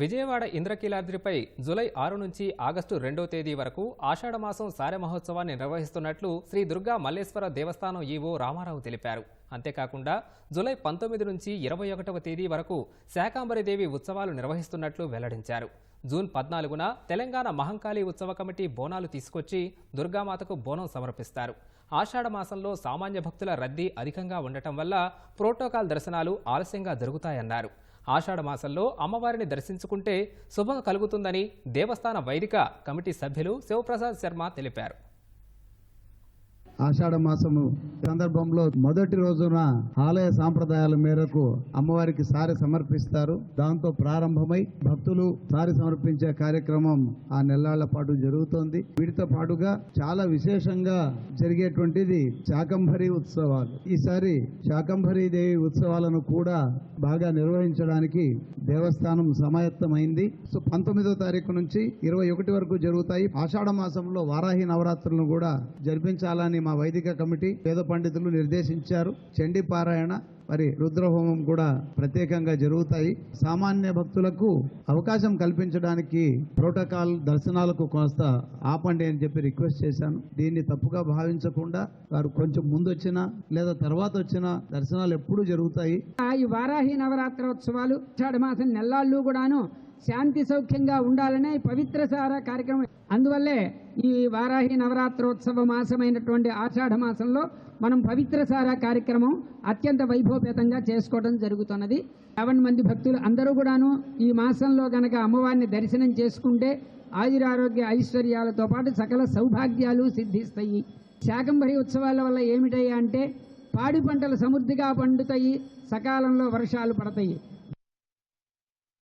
విజయవాడ ఇంద్రకీలాద్రిపై జూలై ఆరు నుంచి ఆగస్టు రెండో తేదీ వరకు ఆషాఢమాసం సారె మహోత్సవాన్ని నిర్వహిస్తున్నట్లు శ్రీ దుర్గా మల్లేశ్వర దేవస్థానం ఈవో రామారావు తెలిపారు. అంతేకాకుండా జూలై పంతొమ్మిది నుంచి ఇరవై ఒకటవ తేదీ వరకు శాకాంబరిదేవి ఉత్సవాలు నిర్వహిస్తున్నట్లు వెల్లడించారు. జూన్ పద్నాలుగున తెలంగాణ మహంకాళి ఉత్సవ కమిటీ బోనాలు తీసుకొచ్చి దుర్గామాతకు బోనం సమర్పిస్తారు. ఆషాఢ మాసంలో సామాన్య భక్తుల రద్దీ అధికంగా ఉండటం వల్ల ప్రోటోకాల్ దర్శనాలు ఆలస్యంగా జరుగుతాయన్నారు. ఆషాఢ మాసంలో అమ్మవారిని దర్శించుకుంటే శుభం కలుగుతుందని దేవస్థాన వైదిక కమిటీ సభ్యులు శివప్రసాద్ శర్మ తెలిపారు. ఆషాఢ మాసము సందర్భంలో మొదటి రోజున ఆలయ సాంప్రదాయాల మేరకు అమ్మవారికి సారి సమర్పిస్తారు. దాంతో ప్రారంభమై భక్తులు సారి సమర్పించే కార్యక్రమం ఆ నెల్లాళ్ళ పాటు జరుగుతోంది. వీటితో పాటుగా చాలా విశేషంగా జరిగేటువంటిది శాకంభరి ఉత్సవాలు. ఈసారి శాకంభరి దేవి ఉత్సవాలను కూడా బాగా నిర్వహించడానికి దేవస్థానం సమాయత్తమైంది. సో పంతొమ్మిదో తారీఖు నుంచి ఇరవై ఒకటి వరకు జరుగుతాయి. ఆషాఢ మాసంలో వారాహి నవరాత్రులను కూడా జరిపించాలని మా వైదిక కమిటీ పేద పండితులు నిర్దేశించారు. చండీ పారాయణ మరి రుద్రహోమం కూడా ప్రత్యేకంగా జరుగుతాయి. సామాన్య భక్తులకు అవకాశం కల్పించడానికి ప్రోటోకాల్ దర్శనాలకు కొంత ఆపండి అని చెప్పి రిక్వెస్ట్ చేశాను. దీన్ని తప్పుగా భావించకుండా వారు కొంచెం ముందు వచ్చినా లేదా తర్వాత వచ్చినా దర్శనాలు ఎప్పుడూ జరుగుతాయి. ఆ ఈ వారాహి నవరాత్రోత్సవాలు ఆషాఢ మాసం నెల్లాళ్ళు కూడాను శాంతి సౌఖ్యంగా ఉండాలనే పవిత్ర సార కార్యక్రమం. అందువల్లే ఈ వారాహి నవరాత్రోత్సవ మాసమైనటువంటి ఆషాఢ మాసంలో మనం పవిత్ర సార కార్యక్రమం అత్యంత వైభవపేతంగా చేసుకోవడం జరుగుతున్నది. యావన్ మంది భక్తులు అందరూ కూడాను ఈ మాసంలో గనక అమ్మవారిని దర్శనం చేసుకుంటే ఆయురారోగ్య ఐశ్వర్యాలతో పాటు సకల సౌభాగ్యాలు సిద్ధిస్తాయి. శాకంబరి ఉత్సవాల వల్ల ఏమిటయ్యా అంటే పాడి పంటలు సమృద్ధిగా పండుతాయి సకాలంలో వర్షాలు పడతాయి.